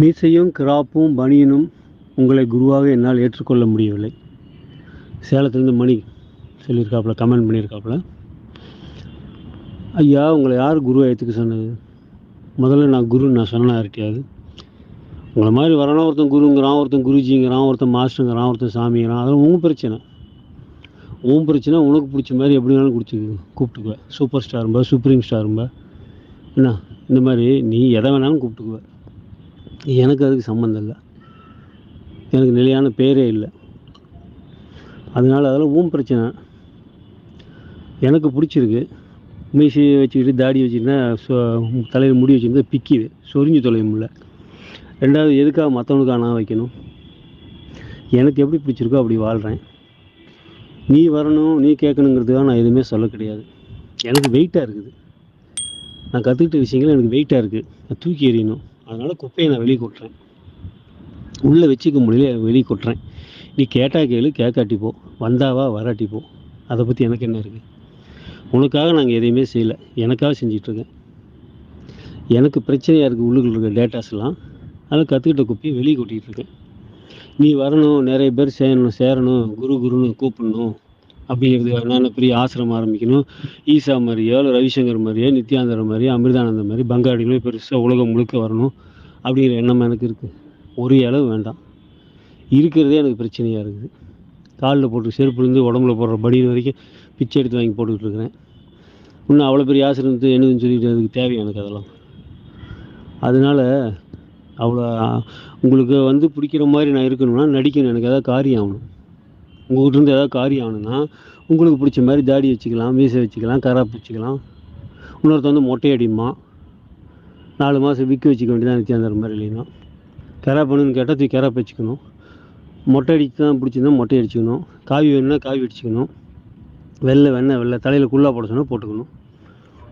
மீசையும் கிராப்பும் பனியனும் உங்களை குருவாக என்னால் ஏற்றுக்கொள்ள முடியவில்லை. சேலத்துலேருந்து மணி சொல்லியிருக்காப்புல கமெண்ட் பண்ணியிருக்காப்புல. ஐயா உங்களை யார் குருவை ஏற்றுக்க சொன்னது? முதல்ல நான் குரு நான் சொன்னேன் யார்கிட்டயாவது? உங்களை மாதிரி வரணும் ஒருத்தன் குருங்கிறான் ஒருத்தன் குருஜிங்கிறான் ஒருத்தன் மாஸ்டருங்கிறான் ஒருத்தன் சாமிங்கிறான் அதெல்லாம் உன் பிரச்சனை. உன் பிரச்சனை உனக்கு பிடிச்ச மாதிரி எப்படி வேணாலும் குடிச்சு கூப்பிட்டுக்குவேன் சூப்பர் ஸ்டாரும்பா சுப்ரீம் ஸ்டாரும்பா. என்ன இந்த மாதிரி நீ எதை வேணாலும் கூப்பிட்டுக்குவ. எனக்கு அதுக்கு சம்மந்தம் இல்லை. எனக்கு நிலையான பேரே இல்லை. அதனால் அதெல்லாம் ஊம் பிரச்சனை. எனக்கு பிடிச்சிருக்கு. மீசையை வச்சுக்கிட்டு தாடி வச்சுக்கிட்டா சொ தலையில் முடி வச்சுருந்தா பிக்கிது. சொரிஞ்சு தொலைய முடியல. ரெண்டாவது எதுக்காக மற்றவனுக்கு நான் வைக்கணும்? எனக்கு எப்படி பிடிச்சிருக்கோ அப்படி வாழ்கிறேன் நீ வரணும் நீ கேட்கணுங்கிறதுக்காக நான் எதுவுமே சொல்ல கிடையாது. எனக்கு வெயிட்டாக இருக்குது. நான் கற்றுக்கிட்ட விஷயங்கள் எனக்கு வெயிட்டாக இருக்குது நான் தூக்கி எறியணும். அதனால் குப்பையை நான் வெளியே கொட்டுறேன். உள்ளே வச்சுக்க முடியல வெளியே கொட்டுறேன். நீ கேட்டால் கேளு கேட்காட்டி போ. வந்தாவா வராட்டி போ. அதை பற்றி எனக்கு என்ன இருக்குது உனக்காக நாங்கள் எதையுமே செய்யலை. எனக்காக செஞ்சிட்ருக்கேன் எனக்கு பிரச்சனையாக இருக்குது உள்ளுக்குள்ள இருக்க டேட்டாஸ்லாம் அதில் கற்றுக்கிட்ட குப்பையை வெளியே கொட்டிகிட்ருக்கேன் நீ வரணும் நிறைய பேர் சேரணும் சேரணும் குரு குருன்னு கூப்பிடணும். அப்படிங்கிறது நான் பெரிய ஆசிரமம் ஆரம்பிக்கணும். ஈசா மாதிரியோ இல்லை ரவிசங்கர் மாதிரியோ நித்யானந்தர் மாதிரியோ அமிர்தானந்தர் மாதிரி பங்காளிகளோ பெருசாக உலகம் முழுக்க வரணும் அப்படிங்கிற எண்ணம் எனக்கு இருக்குது ஒரு அளவு வேண்டாம். இருக்கிறதே எனக்கு பிரச்சனையாக இருக்குது. காலில் போட்டு செருப்புலேருந்து உடம்புல போடுற படியில் வரைக்கும் பிச்சை எடுத்து வாங்கி போட்டுக்கிட்டு இருக்கிறேன். இன்னும் அவ்வளோ பெரிய ஆசிரமத்தை என்னதுன்னு சொல்லிட்டு அதுக்கு தேவை எனக்கு அதெல்லாம். அதனால் அவ்வளோ உங்களுக்கு வந்து பிடிக்கிற மாதிரி நான் இருக்கணும்னா நடிக்கணும். எனக்கு ஏதாவது காரியம் ஆகணும். உங்கள்கிட்ட இருந்து ஏதாவது காரியம் ஆகணும்னா உங்களுக்கு பிடிச்ச மாதிரி தாடி வச்சுக்கலாம் மீசை வச்சுக்கலாம் கராப்பு வச்சுக்கலாம் இன்னொருத்த வந்து மொட்டை அடிமா நாலு மாதம் விற்க வச்சுக்க வேண்டியதான் நித்யாந்தர் மாதிரி இல்லைன்னா. கராப் பண்ணுன்னு கேட்டால் தூக்கி கராப் வச்சுக்கணும் மொட்டை அடிச்சு தான் பிடிச்சிருந்தா மொட்டை அடிச்சுக்கணும். காவி வேணும்னா காவி அடிச்சுக்கணும். வெள்ளை வெண்ணெய் வெள்ளை தலையில் குள்ளா போட சொன்னால் போட்டுக்கணும்.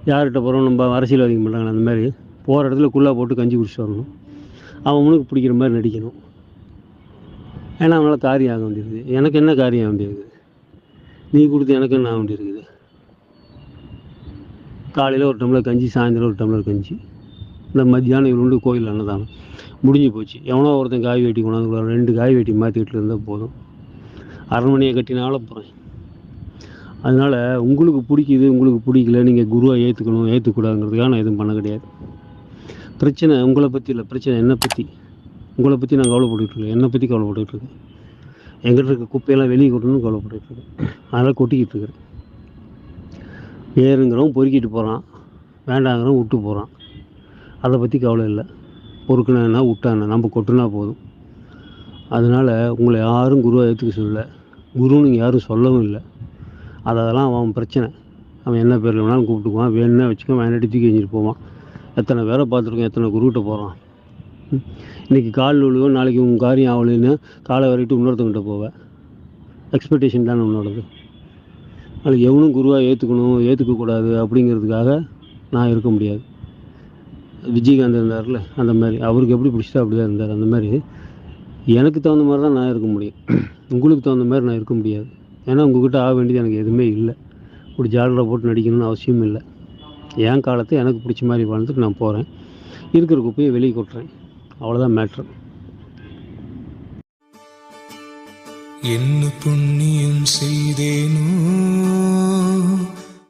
யார்கிட்ட போகிறோம் நம்ம அரசியல்வாதிங்க பண்ணுறாங்களே அந்த மாதிரி. போகிற இடத்துல குள்ளா போட்டு கஞ்சி குடிச்சிட்டு வரணும். அவனுக்கு பிடிக்கிற மாதிரி நடிக்கணும். ஏன்னா அவனால் காரியம் ஆக வேண்டியிருக்குது. எனக்கு என்ன காரியம் ஆக வேண்டியிருக்குது? நீ கொடுத்து எனக்கு என்ன ஆக வேண்டியிருக்குது? காலையில் ஒரு டம்ளர் கஞ்சி சாயந்தரம் ஒரு டம்ளர் கஞ்சி. இந்த மத்தியானம் இவருண்டு கோயில் அன்னதானம். முடிஞ்சு போச்சு. எவனோ ஒருத்தன் காய் வெட்டி கொண்டாந்து ரெண்டு காய் வெட்டி மாற்றிக்கிட்டு இருந்தால் போதும். அரண்மனையை கட்டினாலும் போகிறேன் அதனால் உங்களுக்கு பிடிக்குது உங்களுக்கு பிடிக்கல நீங்கள் குருவை ஏற்றுக்கணும் ஏற்றுக்கூடாதுங்கிறதுக்காக நான் எதுவும் பண்ண கிடையாது. பிரச்சனை உங்களை பற்றி இல்லை. பிரச்சனை என்னை பற்றி உங்களை பற்றி நான் கவலைப்பட்டுருக்கேன் என்னை பற்றி கவலைப்பட்டுருக்கேன் எங்கிட்ட இருக்க குப்பையெல்லாம் வெளியே கொட்டணும்னு கவலைப்பட்டுட்டு அதெல்லாம் கொட்டிக்கிட்டு இருக்கிறேன் ஏறுங்கிறவன் பொறுக்கிட்டு போகிறான் வேண்டாங்கிறவன் விட்டு போகிறான் அதை பற்றி கவலை இல்லை. பொறுக்குனா விட்டான நம்ம கொட்டுனா போதும். அதனால் உங்களை யாரும் குருவாக ஏற்றுக்க சொல்லலை. குருன்னு இங்கே யாரும் சொல்லவும் இல்லை. அதெல்லாம் அவன் பிரச்சனை. அவன் என்ன பேரில் வேணாலும் கூப்பிட்டுக்குவான். வேணும்னா வச்சுக்கோ. வேணாட்டி தூக்கி எஞ்சிட்டு போவான். எத்தனை பேரை பார்த்துருக்கோம். எத்தனை குருக்கிட்ட போகிறான் இன்றைக்கி கால் உழுவோம் நாளைக்கு உங்கள் காரியம் ஆகலைன்னு காலை வரைட்டு இன்னொருத்தவங்கிட்ட போவேன் எக்ஸ்பெக்டேஷன் தானே உன்னோடது. நாளைக்கு எவனும் குருவாக ஏற்றுக்கணும் ஏற்றுக்கக்கூடாது அப்படிங்கிறதுக்காக நான் இருக்க முடியாது. விஜயகாந்த் இருந்தார்ல அந்த மாதிரி. அவருக்கு எப்படி பிடிச்சதோ அப்படி தான் இருந்தார். அந்த மாதிரி. எனக்கு தகுந்த மாதிரி தான் நான் இருக்க முடியும். உங்களுக்கு தகுந்த மாதிரி நான் இருக்க முடியாது. ஏன்னா உங்ககிட்ட ஆக வேண்டியது எனக்கு எதுவுமே இல்லை. ஒரு ஜாலரை போட்டு நடிக்கணும்னு அவசியம் இல்லை. என் காலத்தை எனக்கு பிடிச்ச மாதிரி வாழ்ந்துட்டு நான் போகிறேன் இருக்கிற குப்பையை வெளியே கொட்டுறேன். அவ்வளோதான் மேட்ரு என்ன புண்ணியம் செய்தேனோ